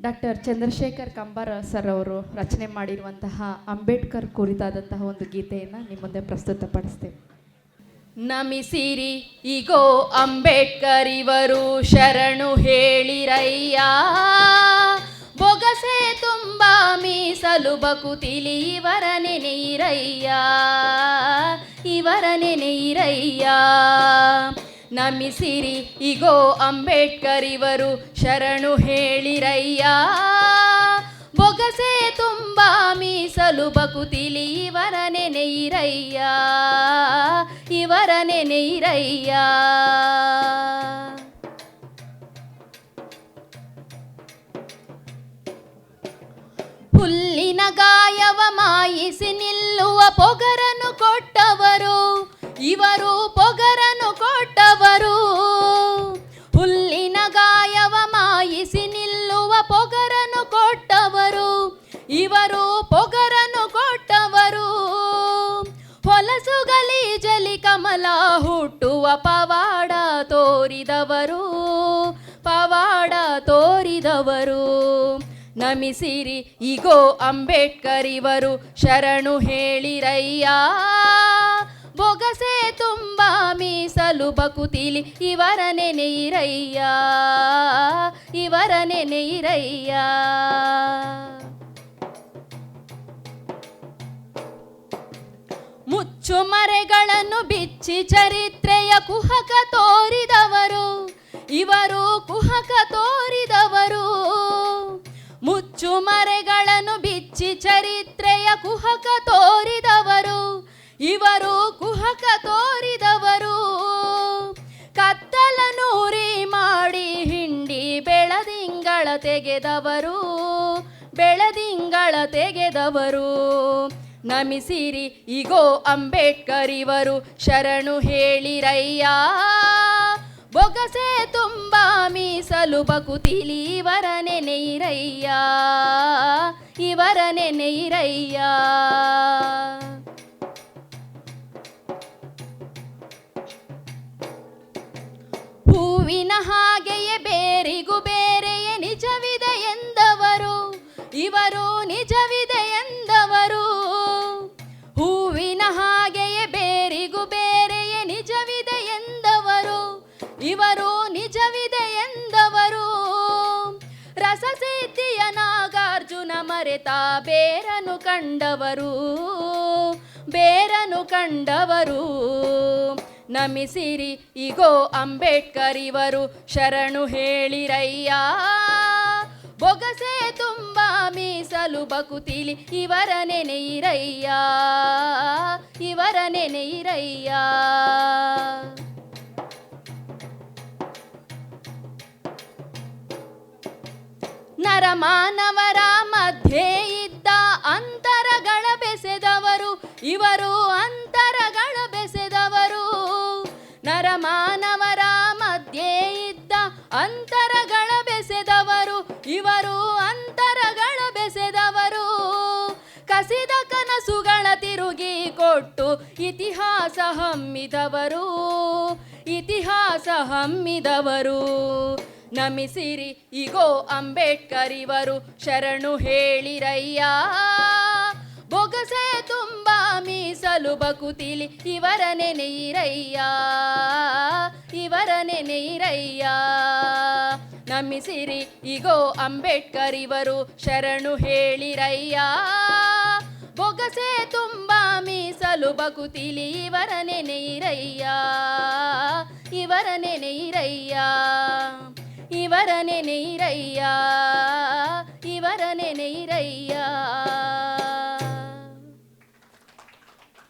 Doctor Chandrashekhar Kambara sir ಅವರು ರಚನೆ ಮಾಡಿರುವಂತಹ ಅಂಬೇಡ್ಕರ್ ಕುರಿತಾದಂತಹ ಒಂದು ಗೀತೆಯನ್ನು ನಿಮ್ಮ ಮುಂದೆ ಪ್ರಸ್ತುತಪಡಿಸ್ತೇವೆ ನಮಿಸಿರಿ ಈಗೋ ಅಂಬೇಡ್ಕರ್ ಇವರು ಶರಣು ಹೇಳಿರಯ್ಯ. ಬೊಗಸೆ ತುಂಬ ಮೀಸಲು ಬಕುತಿಲಿ ಇವರ ನೆನೆಯಿರಯ್ಯ ಇವರ ನೆನೆಯಿರಯ್ಯ ನಮಿಸಿರಿ. ಇಗೋ ಅಂಬೇಡ್ಕರ್ ಇವರು ಶರಣು ಹೇಳಿರಯ್ಯ. ಬೊಗಸೆ ತುಂಬ ಮೀಸಲು ಬಕುತಿಲಿ ಇವರ ನೆನೆಯಿರಯ್ಯ ಇವರ ನೆನೆಯಿರಯ್ಯ ಹುಲ್ಲಿನ ಹೊಲಸು ಜಲಿ ಕಮಲ ಹುಟ್ಟುವ ಪವಾಡ ತೋರಿದವರು ಪವಾಡ ತೋರಿದವರು. ನಮಿಸಿರಿ, ಇಗೋ ಅಂಬೇಡ್ಕರ್ ಇವರು ಶರಣು ಹೇಳಿರಯ್ಯ. ಬೊಗಸೆ ತುಂಬ ಮೀಸಲು ಬಕುತಿಲಿ, ಇವರ ನೆನೆಯಿರಯ್ಯ ಇವರ ನೆನೆಯಿರಯ್ಯ ಮುಚ್ಚುಮರೆಗಳನ್ನು ಬಿಚ್ಚಿ ಚರಿತ್ರೆಯ ಕುಹಕ ತೋರಿದವರು. ಇವರು ಕುಹಕ ತೋರಿದವರು. ಮುಚ್ಚುಮರೆಗಳನ್ನು ಬಿಚ್ಚಿ ಚರಿತ್ರೆಯ ಕುಹಕ ತೋರಿದವರು. ಇವರು ಕುಹಕ ತೋರಿದವರು. ಕತ್ತಲ ನೂರಿ ಮಾಡಿ ಹಿಂಡಿ ಬೆಳದಿಂಗಳ ತೆಗೆದವರು. ಬೆಳದಿಂಗಳ ತೆಗೆದವರು. ನಮಿಸಿರಿ. ಇಗೋ ಅಂಬೇಡ್ಕರ್ ಇವರು ಶರಣು ಹೇಳಿರಯ್ಯ. ಬೊಗಸೆ ತುಂಬ ಮೀಸಲು ಬಕುತಿಲಿ ಇವರ ನೆನೆಯಿರಯ್ಯ. ಇವರ ನೆನೆಯಿರಯ್ಯ. ಇವರು ನಿಜವಿದೆ ಎಂದವರು. ರಸಸಿದ್ಧಿಯ ನಾಗಾರ್ಜುನ ಮರೆತ ಬೇರನು ಕಂಡವರು. ಬೇರನು ಕಂಡವರು. ನಮಿಸಿರಿ, ಇಗೋ ಅಂಬೇಡ್ಕರ್ ಇವರು ಶರಣು ಹೇಳಿರಯ್ಯ. ಬೊಗಸೆ ತುಂಬಾ ಮೀಸಲು ಬಕುತಿಲಿ ಇವರ ನೆನೆಯಿರಯ್ಯ ಇವರ ನೆನೆಯಿರಯ್ಯ ನರಮಾನವರ ಮಧ್ಯೆ ಇದ್ದ ಅಂತರಗಳ ಬೆಸೆದವರು, ಇವರು ಅಂತರಗಳ ಬೆಸೆದವರು. ನರಮಾನವರ ಮಧ್ಯೆ ಇದ್ದ ಅಂತರಗಳ ಬೆಸೆದವರು, ಇವರು ಅಂತರಗಳ ಬೆಸೆದವರು. ಕಸಿದ ಕನಸುಗಳ ತಿರುಗಿ ಕೊಟ್ಟು ಇತಿಹಾಸ ಹಮ್ಮಿದವರು ಇತಿಹಾಸ ಹಮ್ಮಿದವರು. ನಮಿಸಿರಿ. ಇಗೋ ಅಂಬೇಡ್ಕರ್ ಇವರು ಶರಣು ಹೇಳಿರಯ್ಯ. ಬೊಗಸೆ ತುಂಬಾ ಮೀಸಲು ಬಕುತಿಲಿ, ಇವರ ನೆನೆಯಿರಯ್ಯ ಇವರ ನೆನೆಯಿರಯ್ಯ ನಮಿಸಿರಿ. ಇಗೋ ಅಂಬೇಡ್ಕರ್ ಇವರು ಶರಣು ಹೇಳಿರಯ್ಯ. ಬೊಗಸೆ ತುಂಬಾ ಮೀಸಲು ಬಕುತಿಲಿ, ಇವರ ನೆನೆಯಿರಯ್ಯ ಇವರ ನೆನೆಯಿರಯ್ಯ ಇವರ ನೆನೆಯಿರಯ್ಯ ಇವರ ನೆನೆಯಿರಯ್ಯ